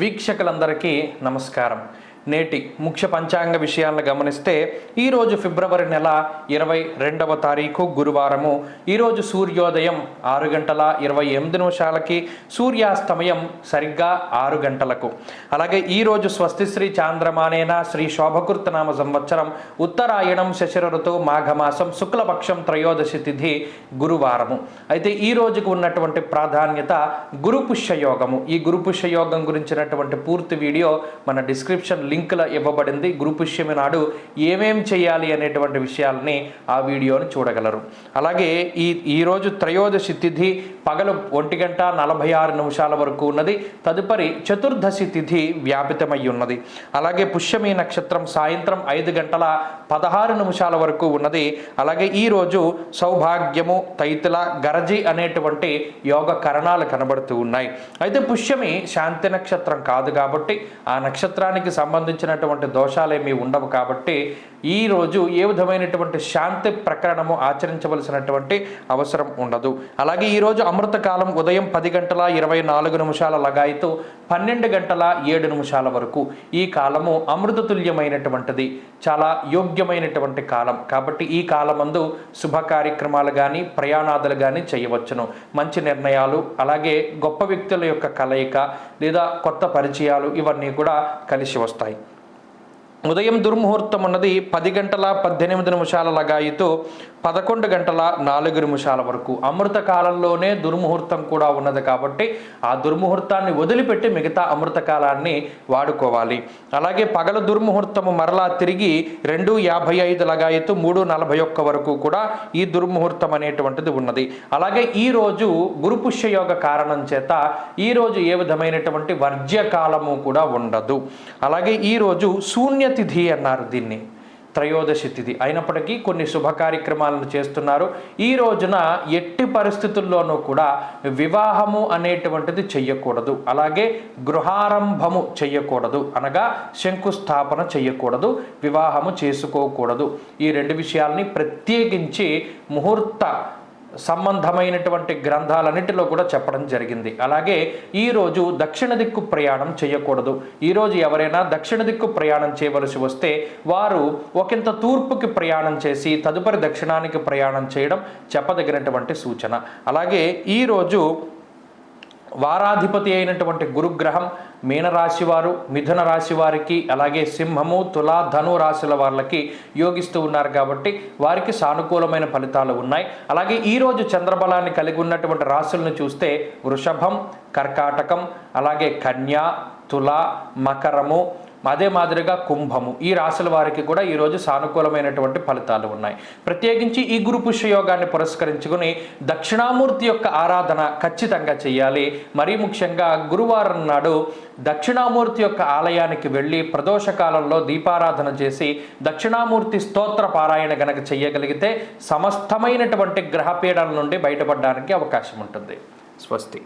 వీక్షకులందరికీ నమస్కారం. నేటి ముఖ్య పంచాంగ విషయాలను గమనిస్తే ఈరోజు ఫిబ్రవరి నెల ఇరవై రెండవ తారీఖు గురువారము. ఈరోజు సూర్యోదయం ఆరు గంటల ఇరవై ఎనిమిది నిమిషాలకి సూర్యాస్తమయం సరిగ్గా ఆరు గంటలకు. అలాగే ఈరోజు స్వస్తి శ్రీ చాంద్రమానేన శ్రీ శోభకృతనామ సంవత్సరం ఉత్తరాయణం శశిర మాఘమాసం శుక్లపక్షం త్రయోదశి తిథి గురువారము. అయితే ఈ రోజుకు ఉన్నటువంటి ప్రాధాన్యత గురుపుష్యయోగము యోగము ఈ గురుపుష్యయోగం యోగం గురించినటువంటి పూర్తి వీడియో మన డిస్క్రిప్షన్ లింక్లో ఇవ్వబడింది. గ్రూప్ విషయం నాడు ఏమేం చేయాలి అనేటువంటి విషయాలని ఆ వీడియోని చూడగలరు. అలాగే ఈ ఈరోజు త్రయోదశి తిథి పగలు ఒంటి గంట నలభై ఆరు నిమిషాల వరకు ఉన్నది. తదుపరి చతుర్దశి తిథి వ్యాపితమై ఉన్నది. అలాగే పుష్యమి నక్షత్రం సాయంత్రం ఐదు గంటల పదహారు నిమిషాల వరకు ఉన్నది. అలాగే ఈరోజు సౌభాగ్యము తైతుల గరజి అనేటువంటి యోగ కరణాలు కనబడుతూ ఉన్నాయి. అయితే పుష్యమి శాంతి నక్షత్రం కాదు కాబట్టి ఆ నక్షత్రానికి సంబంధించినటువంటి దోషాలేమీ ఉండవు కాబట్టి ఈ రోజు ఏ విధమైనటువంటి శాంతి ప్రకరణము ఆచరించవలసినటువంటి అవసరం ఉండదు. అలాగే ఈరోజు అమృతకాలం ఉదయం పది గంటల ఇరవై నాలుగు నిమిషాల లగాయితూ పన్నెండు గంటల ఏడు నిమిషాల వరకు. ఈ కాలము అమృతతుల్యమైనటువంటిది. చాలా యోగ్యమైనటువంటి కాలం. కాబట్టి ఈ కాలమందు శుభ కార్యక్రమాలు కానీ ప్రయాణాదులు కానీ చేయవచ్చును. మంచి నిర్ణయాలు అలాగే గొప్ప వ్యక్తుల యొక్క కలయిక లేదా కొత్త పరిచయాలు ఇవన్నీ కూడా కలిసి వస్తాయి. ఉదయం దుర్ముహూర్తం ఉన్నది పది గంటల పద్దెనిమిది నిమిషాల లగాయితో పదకొండు గంటల నాలుగు నిమిషాల వరకు. అమృత కాలంలోనే దుర్ముహూర్తం కూడా ఉన్నది కాబట్టి ఆ దుర్ముహూర్తాన్ని వదిలిపెట్టి మిగతా అమృత కాలాన్ని వాడుకోవాలి. అలాగే పగల దుర్ముహూర్తము మరలా తిరిగి రెండు యాభై ఐదు లగాయతు మూడు నలభై ఒక్క వరకు కూడా ఈ దుర్ముహూర్తం అనేటువంటిది ఉన్నది. అలాగే ఈ రోజు గురు యోగ కారణం చేత ఈ రోజు ఏ విధమైనటువంటి వర్జ్యకాలము కూడా ఉండదు. అలాగే ఈ రోజు పుణ్యతిథి అన్నారు దీన్ని. త్రయోదశి తిథి. అయినప్పటికీ కొన్ని శుభ కార్యక్రమాలను చేస్తున్నారు. ఈ రోజున ఎట్టి పరిస్థితుల్లోనూ కూడా వివాహము అనేటువంటిది చెయ్యకూడదు. అలాగే గృహారంభము చెయ్యకూడదు. అనగా శంకుస్థాపన చెయ్యకూడదు. వివాహము చేసుకోకూడదు. ఈ రెండు విషయాల్ని ప్రత్యేకించి ముహూర్త సంబంధమైనటువంటి గ్రంథాలన్నిటిలో కూడా చెప్పడం జరిగింది. అలాగే ఈరోజు దక్షిణ దిక్కు ప్రయాణం చేయకూడదు. ఈరోజు ఎవరైనా దక్షిణ దిక్కు ప్రయాణం చేయవలసి వస్తే వారు ఒకంత తూర్పుకి ప్రయాణం చేసి తదుపరి దక్షిణానికి ప్రయాణం చేయడం చెప్పదగినటువంటి సూచన. అలాగే ఈరోజు వారాధిపతి అయినటువంటి గురుగ్రహం మీనరాశి వారు మిథున రాశి వారికి అలాగే సింహము తుల ధను రాశుల వాళ్ళకి యోగిస్తూ ఉన్నారు కాబట్టి వారికి సానుకూలమైన ఫలితాలు ఉన్నాయి. అలాగే ఈరోజు చంద్రబలాన్ని కలిగి ఉన్నటువంటి రాశులను చూస్తే వృషభం కర్కాటకం అలాగే కన్య తుల మకరము అదే మాదిరిగా కుంభము. ఈ రాశుల వారికి కూడా ఈరోజు సానుకూలమైనటువంటి ఫలితాలు ఉన్నాయి. ప్రత్యేకించి ఈ గురు పుష్యయోగాన్ని పురస్కరించుకుని దక్షిణామూర్తి యొక్క ఆరాధన ఖచ్చితంగా చేయాలి. మరీ ముఖ్యంగా గురువారం నాడు దక్షిణామూర్తి యొక్క ఆలయానికి వెళ్ళి ప్రదోష కాలంలో దీపారాధన చేసి దక్షిణామూర్తి స్తోత్ర పారాయణ గనక చేయగలిగితే సమస్తమైనటువంటి గ్రహపీడల నుండి బయటపడడానికి అవకాశం ఉంటుంది. స్వస్తి.